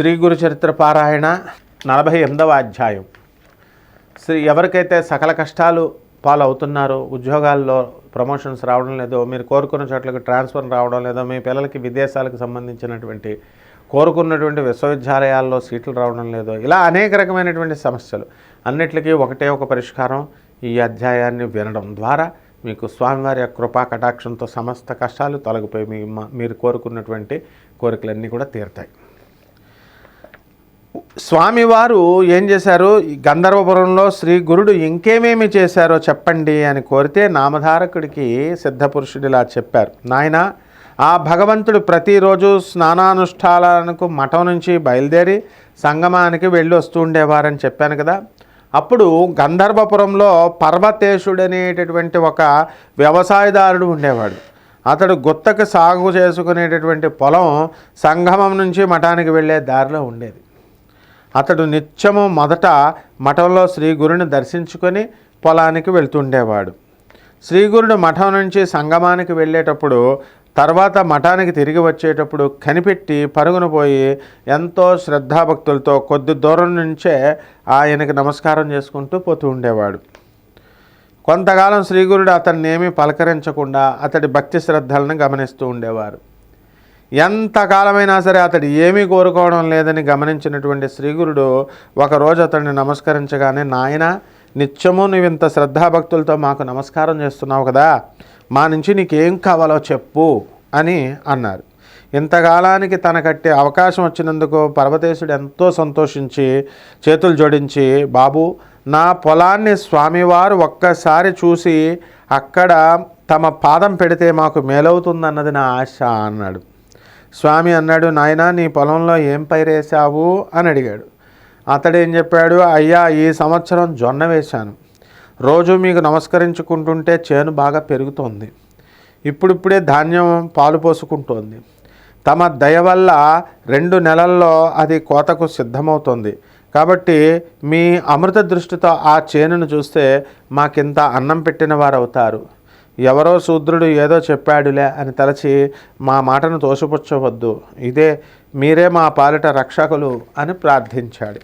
శ్రీ గురు చరిత్ర పారాయణ నలభై ఎనిమిదవ అధ్యాయం. శ్రీ ఎవరికైతే సకల కష్టాలు పాలవుతున్నారో ఉద్యోగాల్లో ప్రమోషన్స్ రావడం లేదో మీరు కోరుకున్న చోట్లకు ట్రాన్స్ఫర్ రావడం లేదో మీ పిల్లలకి విదేశాలకు సంబంధించినటువంటి కోరుకున్నటువంటి విశ్వవిద్యాలయాల్లో సీట్లు రావడం లేదో ఇలా అనేక రకమైనటువంటి సమస్యలు. అన్నిటికీ ఒకటే ఒక పరిష్కారం ఈ అధ్యాయాన్ని వినడం ద్వారా మీకు స్వామివారి కృపా కటాక్షంతో సమస్త కష్టాలు తొలగిపోయి మీ మీరు కోరుకున్నటువంటి కోరికలన్నీ కూడా తీరుతాయి. స్వామివారు ఏం చేశారు? గంధర్వపురంలో శ్రీ గురుడు ఇంకేమేమి చేశారో చెప్పండి అని కోరితే నామధారకుడికి సిద్ధపురుషుడు ఇలా చెప్పారు. నాయన ఆ భగవంతుడు ప్రతిరోజు స్నానానుష్ఠానాలకు మఠం నుంచి బయలుదేరి సంగమానికి వెళ్ళి వస్తూ ఉండేవారని చెప్పాను కదా. అప్పుడు గంధర్వపురంలో పర్వతేశుడు అనేటటువంటి ఒక వ్యవసాయదారుడు ఉండేవాడు. అతడు గుత్తకు సాగు చేసుకునేటటువంటి పొలం సంగమం నుంచి మఠానికి వెళ్ళే దారిలో ఉండేది. అతడు నిత్యము మొదట మఠంలో శ్రీగురుని దర్శించుకొని పొలానికి వెళ్తుండేవాడు. శ్రీగురుడు మఠం నుంచి సంగమానికి వెళ్ళేటప్పుడు తర్వాత మఠానికి తిరిగి వచ్చేటప్పుడు కనిపెట్టి పరుగున పోయి ఎంతో శ్రద్ధాభక్తులతో కొద్ది దూరం నుంచే ఆయనకి నమస్కారం చేసుకుంటూ పోతూ ఉండేవాడు. కొంతకాలం శ్రీగురుడు అతన్ని ఏమీ పలకరించకుండా అతడి భక్తి శ్రద్ధలను గమనిస్తూ ఉండేవారు. ఎంతకాలమైనా సరే అతడు ఏమీ కోరుకోవడం లేదని గమనించినటువంటి శ్రీగురుడు ఒకరోజు అతన్ని నమస్కరించగానే నాయన నిత్యము నువ్వు ఇంత శ్రద్ధాభక్తులతో మాకు నమస్కారం చేస్తున్నావు కదా మా నుంచి నీకేం కావాలో చెప్పు అని అన్నారు. ఇంతకాలానికి తన కట్టే అవకాశం వచ్చినందుకు పర్వతేశుడు ఎంతో సంతోషించి చేతులు జోడించి బాబు నా పొలాన్ని స్వామివారు ఒక్కసారి చూసి అక్కడ తమ పాదం పెడితే మాకు మేలవుతుందన్నది నా ఆశ అన్నాడు. స్వామి అన్నాడు నాయనా నీ పొలంలో ఏం పైరేసావు అని అడిగాడు. అతడు ఏం చెప్పాడు అయ్యా ఈ సంవత్సరం జొన్న వేశాను. రోజు మీకు నమస్కరించుకుంటుంటే చేను బాగా పెరుగుతోంది. ఇప్పుడిప్పుడే ధాన్యం పాలు పోసుకుంటోంది. తమ దయ వల్ల రెండు నెలల్లో అది కోతకు సిద్ధమవుతుంది. కాబట్టి మీ అమృత దృష్టితో ఆ చేనును చూస్తే మాకింత అన్నం పెట్టిన వారు అవుతారు ఎవరో శూద్రుడు ఏదో చెప్పాడులే అని తలచి మా మాటను తోసిపుచ్చవద్దు. ఇదే మీరే మా పాలిట రక్షకులు అని ప్రార్థించాడు.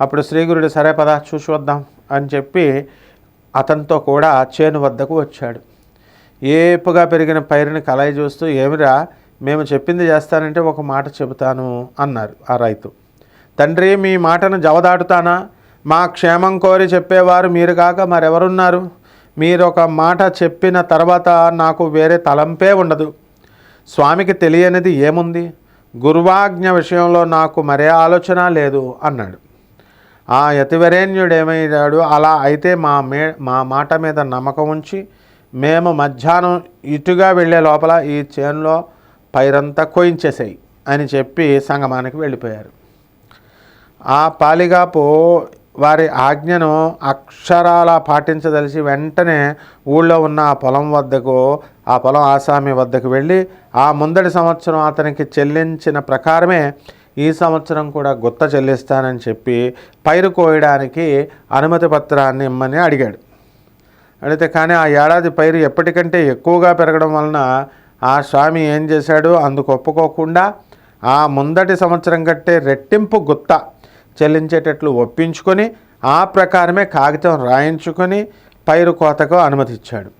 అప్పుడు శ్రీగురుడు సరే పద చూసి వద్దాం అని చెప్పి అతనితో కూడా చేను వద్దకు వచ్చాడు. ఏపుగా పెరిగిన పైరుని కలయి చూస్తూ ఏమిరా మేము చెప్పింది చేస్తానంటే ఒక మాట చెబుతాను అన్నారు ఆ రైతు. తండ్రి మీ మాటను జవదాటుతానా? మా క్షేమం కోరి చెప్పేవారు మీరు కాక మరెవరున్నారు? మీరు ఒక మాట చెప్పిన తర్వాత నాకు వేరే తలంపే ఉండదు. స్వామికి తెలియనిది ఏముంది? గురువాజ్ఞ విషయంలో నాకు మరే ఆలోచన లేదు అన్నాడు. ఆ యతివరేణ్యుడేమయ్యాడు? అలా అయితే మా మే మా మాట మీద నమ్మకం ఉంచి మేము మధ్యాహ్నం ఇటుగా వెళ్ళే లోపల ఈ చేనులో పైరంతా కోయించేసాయి అని చెప్పి సంగమానికి వెళ్ళిపోయారు. ఆ పాలిగాపు వారి ఆజ్ఞను అక్షరాల పాటించదలిసి వెంటనే ఊళ్ళో ఉన్న ఆ పొలం వద్దకు ఆ పొలం ఆసామి వద్దకు వెళ్ళి ఆ ముందటి సంవత్సరం అతనికి చెల్లించిన ప్రకారమే ఈ సంవత్సరం కూడా గుత్త చెల్లిస్తానని చెప్పి పైరు కోయడానికి అనుమతి పత్రాన్ని ఇమ్మని అడిగాడు. అడిగితే కానీ ఆ ఏడాది పైరు ఎప్పటికంటే ఎక్కువగా పెరగడం వలన ఆ స్వామి ఏం చేశాడు? అందుకు ఒప్పుకోకుండా ఆ ముందటి సంవత్సరం కట్టే రెట్టింపు గుత్త. చెల్లించేటట్లు ఒప్పించుకొని ఆ ప్రకారమే కాగితం రాయించుకొని పైరు కోతకు అనుమతిచ్చాడు.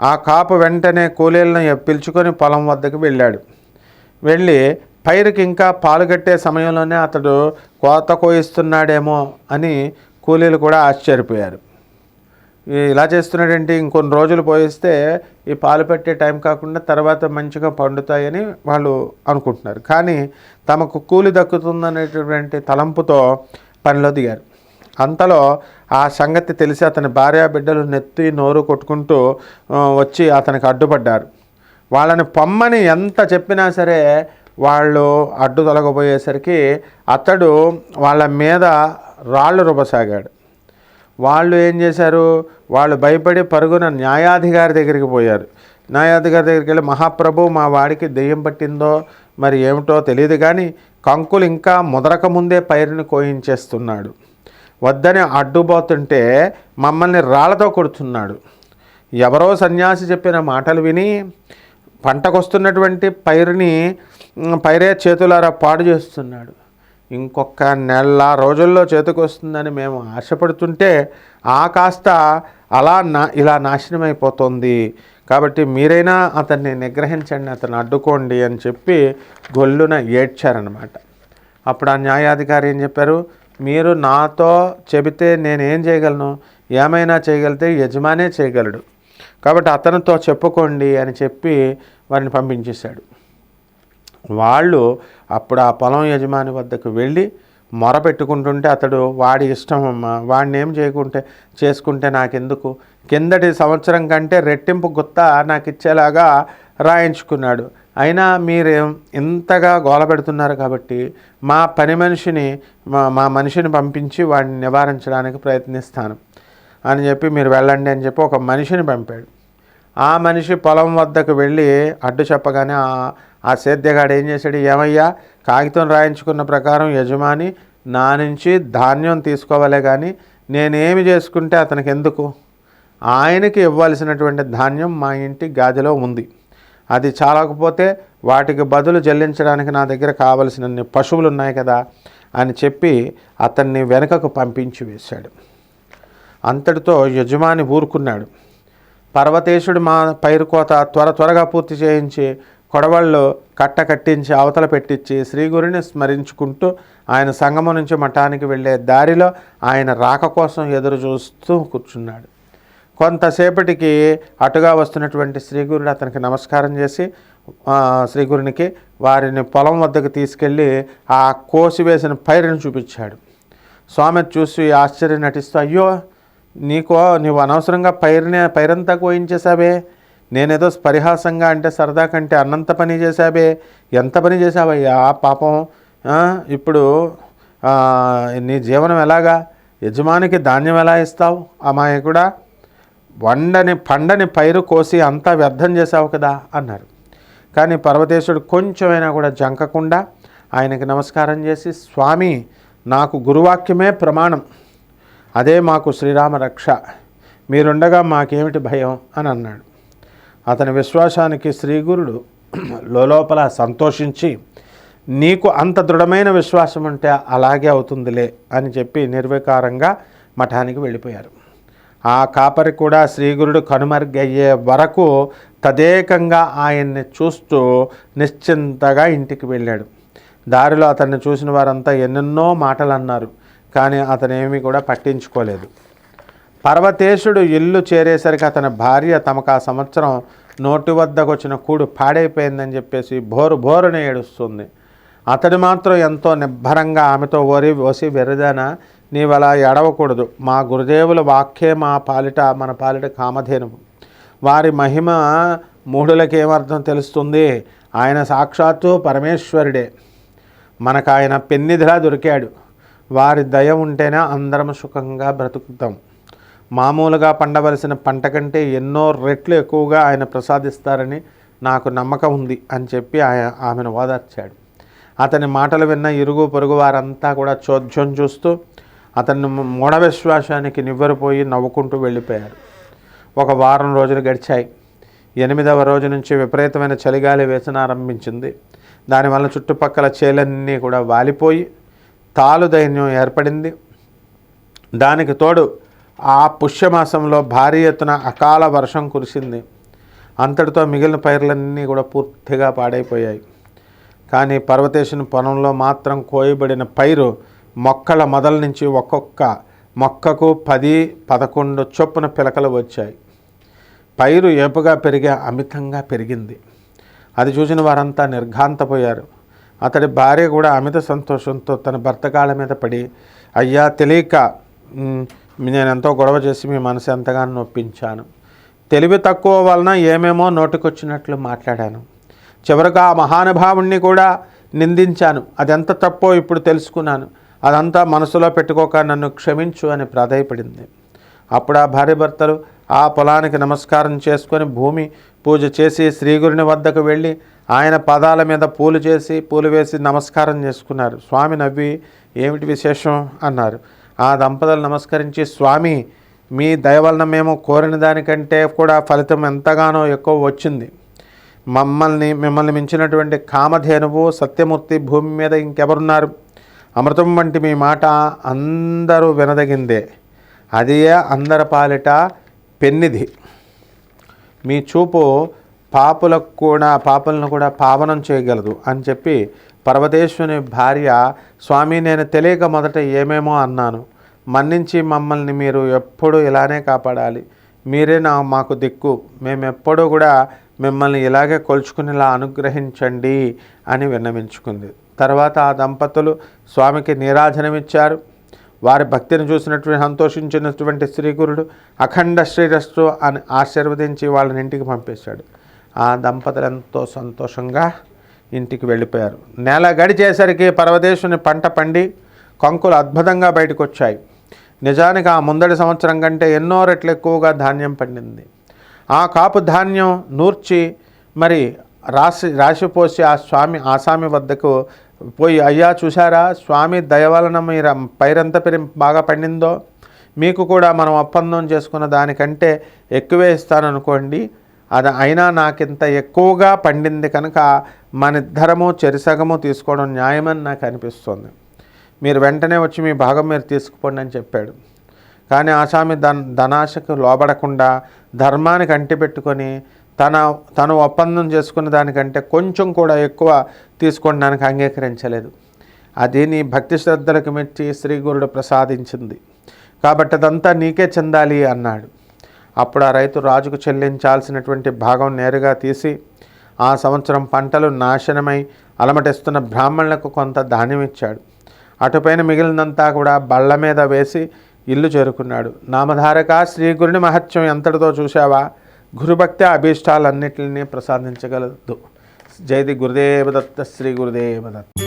ఆ కాపు వెంటనే కూలీలను పిలుచుకొని పొలం వద్దకు వెళ్ళాడు. వెళ్ళి పైరుకి ఇంకా పాలు కట్టే సమయంలోనే అతడు కోత కోయిస్తున్నాడేమో అని కూలీలు కూడా ఆశ్చర్యపోయారు. ఇలా చేస్తున్నాడంటే ఇంకొన్ని రోజులు పోయిస్తే ఈ పాలు పెట్టే టైం కాకుండా తర్వాత మంచిగా పండుతాయని వాళ్ళు అనుకుంటున్నారు. కానీ తమకు కూలి దక్కుతుందనేటటువంటి తలంపుతో పనిలో దిగారు. అంతలో ఆ సంగతి తెలిసి అతని భార్య బిడ్డలు నెత్తి నోరు కొట్టుకుంటూ వచ్చి అతనికి అడ్డుపడ్డారు. వాళ్ళని పొమ్మని ఎంత చెప్పినా సరే వాళ్ళు అడ్డు తొలగబోయేసరికి అతడు వాళ్ళ మీద రాళ్ళు రుబ్బసాగాడు. వాళ్ళు ఏం చేశారు? వాళ్ళు భయపడి పరుగున న్యాయాధికారి దగ్గరికి పోయారు. న్యాయాధికారి దగ్గరికి వెళ్ళి మహాప్రభు మా వాడికి దెయ్యం పట్టిందో మరి ఏమిటో తెలియదు కానీ కంకులు ఇంకా ముదరక ముందే పైరుని కోయించేస్తున్నాడు. వద్దని అడ్డుపోతుంటే మమ్మల్ని రాళ్ళతో కొడుతున్నాడు. ఎవరో సన్యాసి చెప్పిన మాటలు విని పంటకొస్తున్నటువంటి పైరుని పైరే చేతులారా పాడు చేస్తున్నాడు. ఇంకొక నెల రోజుల్లో చేతికొస్తుందని మేము ఆశపడుతుంటే ఆ కాస్త అలా నా ఇలా నాశనం కాబట్టి మీరైనా అతన్ని నిగ్రహించండి అతను అడ్డుకోండి అని చెప్పి గొల్లున ఏడ్చారనమాట అప్పుడు ఆ న్యాయాధికారి ఏం చెప్పారు? మీరు నాతో చెబితే నేనేం చేయగలను? ఏమైనా చేయగలిగితే యజమానే చేయగలడు. కాబట్టి అతనితో చెప్పుకోండి అని చెప్పి వారిని పంపించేశాడు. వాళ్ళు అప్పుడు ఆ పొలం యజమాని వద్దకు వెళ్ళి మొరపెట్టుకుంటుంటే అతడు వాడి ఇష్టం అమ్మా వాడిని ఏం చేయకుంటే చేసుకుంటే నాకెందుకు? కిందటి సంవత్సరం కంటే రెట్టింపు గుత్త నాకు ఇచ్చేలాగా రాయించుకున్నాడు. అయినా మీరు ఇంతగా గోల పెడుతున్నారు కాబట్టి మా పని మనిషిని మా మా మనిషిని పంపించి వాడిని నివారించడానికి ప్రయత్నిస్తాను అని చెప్పి మీరు వెళ్ళండి అని చెప్పి ఒక మనిషిని పంపాడు. ఆ మనిషి పొలం వద్దకు వెళ్ళి అడ్డు చెప్పగానే ఆ- సేద్యగాడు ఏం చేశాడు? ఏమయ్యా కాగితం రాయించుకున్న ప్రకారం యజమాని నా నుంచి ధాన్యం తీసుకోవాలే కానీ నేనేమి చేసుకుంటే అతనికి ఎందుకు ఆయనకి ఇవ్వాల్సినటువంటి ధాన్యం మా ఇంటి గాదిలో ఉంది. అది చాలకపోతే వాటికి బదులు చెల్లించడానికి నా దగ్గర కావలసినన్ని పశువులు ఉన్నాయి కదా అని చెప్పి అతన్ని వెనుకకు పంపించి వేశాడు. అంతటితో యజమాని ఊరుకున్నాడు. పర్వతేశుడు మా పైరు కోత త్వర త్వరగా పూర్తి చేయించి కొడవళ్ళు కట్ట కట్టించి అవతల పెట్టించి శ్రీగురిని స్మరించుకుంటూ ఆయన సంగమం నుంచి మఠానికి వెళ్ళే దారిలో ఆయన రాక కోసం ఎదురు చూస్తూ కూర్చున్నాడు. కొంతసేపటికి అటుగా వస్తున్నటువంటి శ్రీగురుడు అతనికి నమస్కారం చేసి శ్రీగురునికి వారిని పొలం వద్దకు తీసుకెళ్ళి ఆ కోసివేసిన పైరుని చూపించాడు. స్వామి చూసి ఆశ్చర్యం నటిస్తూ అయ్యో నీకో నీవు అనవసరంగా పైరునే పైరంతా కోయించేసావే నేనేదో పరిహాసంగా అంటే సరదా కంటే అన్నంత పని చేశావే ఎంత పని చేశావయ్యా? పాపం ఇప్పుడు నీ జీవనం ఎలాగా? యజమానికి ధాన్యం ఎలా ఇస్తావు? అమాయకుడా వండని పండని పైరు కోసి అంతా వ్యర్థం చేశావు కదా? అన్నారు. కానీ పర్వతేశుడు కొంచెమైనా కూడా జంకకుండా ఆయనకి నమస్కారం చేసి స్వామి నాకు గురువాక్యమే ప్రమాణం. అదే మాకు శ్రీరామ రక్ష మీరుండగా మాకేమిటి భయం? అని అన్నాడు. అతని విశ్వాసానికి శ్రీగురుడు లోపల సంతోషించి నీకు అంత దృఢమైన విశ్వాసం అంటే అలాగే అవుతుందిలే అని చెప్పి నిర్వికారంగా మఠానికి వెళ్ళిపోయారు. ఆ కాపరి కూడా శ్రీగురుడు కనుమరుగయ్యే వరకు తదేకంగా ఆయన్ని చూస్తూ నిశ్చింతగా ఇంటికి వెళ్ళాడు. దారిలో అతన్ని చూసిన వారంతా ఎన్నెన్నో మాటలు అన్నారు కానీ అతనేమీ కూడా పట్టించుకోలేదు. పర్వతేశుడు ఇల్లు చేరేసరికి అతని భార్య తమకు ఆ సంవత్సరం నోటి వద్దకు వచ్చిన కూడు పాడైపోయిందని చెప్పేసి బోరు బోరున ఏడుస్తుంది. అతడు మాత్రం ఎంతో నిబ్బరంగా ఆమెతో ఓరి ఓసి వెరదానా నీవలా ఎడవకూడదు మా గురుదేవుల వాక్యే మా పాలిట మన పాలిట కామధేనువు. వారి మహిమ మూఢులకేమర్థం తెలుస్తుంది? ఆయన సాక్షాత్తు పరమేశ్వరుడే. మనకు ఆయన పెన్నిధిలా దొరికాడు. వారి దయ ఉంటేనే అందరం సుఖంగా బ్రతుకుతాం. మామూలుగా పండవలసిన పంట కంటే ఎన్నో రెట్లు ఎక్కువగా ఆయన ప్రసాదిస్తారని నాకు నమ్మకం ఉంది అని చెప్పి ఆయన ఆమెను ఓదార్చాడు. అతని మాటలు విన్న ఇరుగు పొరుగు వారంతా కూడా చోద్యం చూస్తూ అతన్ని మూఢ విశ్వాసానికి నవ్వుకుంటూ వెళ్ళిపోయారు. ఒక వారం రోజులు గడిచాయి. ఎనిమిదవ రోజు నుంచి విపరీతమైన చలిగాలి వేసనారంభించింది దానివల్ల చుట్టుపక్కల చేలన్నీ కూడా వాలిపోయి తాలు దైన్యం ఏర్పడింది. దానికి తోడు ఆ పుష్యమాసంలో భారీ ఎత్తున అకాల వర్షం కురిసింది. అంతటితో మిగిలిన పైర్లన్నీ కూడా పూర్తిగా పాడైపోయాయి. కానీ పర్వతేశుని పొలంలో మాత్రం కోయబడిన పైరు మొక్కల మొదల నుంచి ఒక్కొక్క మొక్కకు పది పదకొండు చొప్పున పిలకలు వచ్చాయి. పైరు ఏపుగా పెరిగే అమితంగా పెరిగింది. అది చూసిన వారంతా నిర్ఘాంతపోయారు. అతడి భార్య కూడా అమిత సంతోషంతో తన భర్త కాళ్ళ మీద పడి అయ్యా తెలియక నేను ఎంతో గొడవ చేసి మీ మనసు ఎంతగానో నొప్పించాను. తెలివి తక్కువ వలన ఏమేమో నోటికొచ్చినట్లు మాట్లాడాను. చివరకు ఆ మహానుభావుణ్ణి కూడా నిందించాను. అదెంత తప్పో ఇప్పుడు తెలుసుకున్నాను. అదంతా మనసులో పెట్టుకోక నన్ను క్షమించు అని ప్రాధాయపడింది. అప్పుడు ఆ భార్య భర్తలు ఆ పొలానికి నమస్కారం చేసుకొని భూమి పూజ చేసి శ్రీగురుని వద్దకు వెళ్ళి ఆయన పాదాల మీద పూలు చేసి పూలు వేసి నమస్కారం చేసుకున్నారు. స్వామి నవ్వి ఏమిటి విశేషం? అన్నారు. ఆ దంపతులు నమస్కరించి స్వామి మీ దయ వలన మేము కోరిన దానికంటే కూడా ఫలితం ఎంతగానో ఎక్కువ వచ్చింది. మమ్మల్ని మిమ్మల్ని మించినటువంటి కామధేనువు సత్యమూర్తి భూమి మీద ఇంకెవరున్నారు? అమృతం వంటి మీ మాట అందరూ వినదగిందే. అదే అందరి పాలిట పెన్నిధి. మీ చూపు పాపులకు కూడా పాపులను కూడా పావనం చేయగలదు అని చెప్పి పర్వతేశ్వని భార్య స్వామి నేను తెలియక మొదట ఏమేమో అన్నాను. మన్నించి మమ్మల్ని మీరు ఎప్పుడూ ఇలానే కాపాడాలి. మీరే నా మాకు దిక్కు. మేమెప్పుడూ కూడా మిమ్మల్ని ఇలాగే కొలుచుకునేలా అనుగ్రహించండి అని విన్నవించుకుంది. తర్వాత ఆ దంపతులు స్వామికి నీరాజనమిచ్చారు. వారి భక్తిని చూసినటువంటి సంతోషించినటువంటి శ్రీగురుడు అఖండ శ్రీరస్సు అని ఆశీర్వదించి వాళ్ళని ఇంటికి పంపేశాడు. ఆ దంపతులు ఎంతో సంతోషంగా ఇంటికి వెళ్ళిపోయారు. నెల గడిచేసరికి పర్వదేశుని పంట పండి కంకులు అద్భుతంగా బయటకు వచ్చాయి నిజానికి ఆ ముందడి సంవత్సరం కంటే ఎన్నో రెట్లు ఎక్కువగా ధాన్యం పండింది. ఆ కాపు ధాన్యం నూర్చి మరి రాసి రాసిపోసి ఆ స్వామి ఆసామి వద్దకు పోయి అయ్యా చూసారా స్వామి దయవలన మీరు పైరంత పెరి బాగా పండిందో? మీకు కూడా మనం ఒప్పందం చేసుకున్న దానికంటే ఎక్కువే ఇస్తాననుకోండి. అది అయినా నాకింత ఎక్కువగా పండింది కనుక మన ఇద్దరము చెరిసగము తీసుకోవడం న్యాయమని నాకు అనిపిస్తుంది. మీరు వెంటనే వచ్చి మీ భాగం మీరు తీసుకుపోండి అని చెప్పాడు. కానీ ఆసామి ధన ధనాశకు లోబడకుండా ధర్మానికి అంటిపెట్టుకొని తన తను ఒప్పందం చేసుకున్న దానికంటే కొంచెం కూడా ఎక్కువ తీసుకోవడానికి అంగీకరించలేదు. అది నీ భక్తి శ్రద్ధలకు మెచ్చి శ్రీ గురుడు ప్రసాదించింది. కాబట్టి అదంతా నీకే చెందాలి అన్నాడు. అప్పుడు ఆ రైతు రాజుకు చెల్లించాల్సినటువంటి భాగం నేరుగా తీసి ఆ సంవత్సరం పంటలు నాశనమై అలమటిస్తున్న బ్రాహ్మణులకు కొంత ధాన్యం ఇచ్చాడు అటుపైన మిగిలినంతా కూడా బళ్ళ మీద వేసి ఇల్లు చేరుకున్నాడు. నామధారక శ్రీ గురుని మహత్యం ఎంతటితో చూశావా? గురుభక్తి అభీష్టాలన్నింటినీ ప్రసాదించగలదు. జైది గురుదేవదత్త శ్రీ గురుదేవదత్త.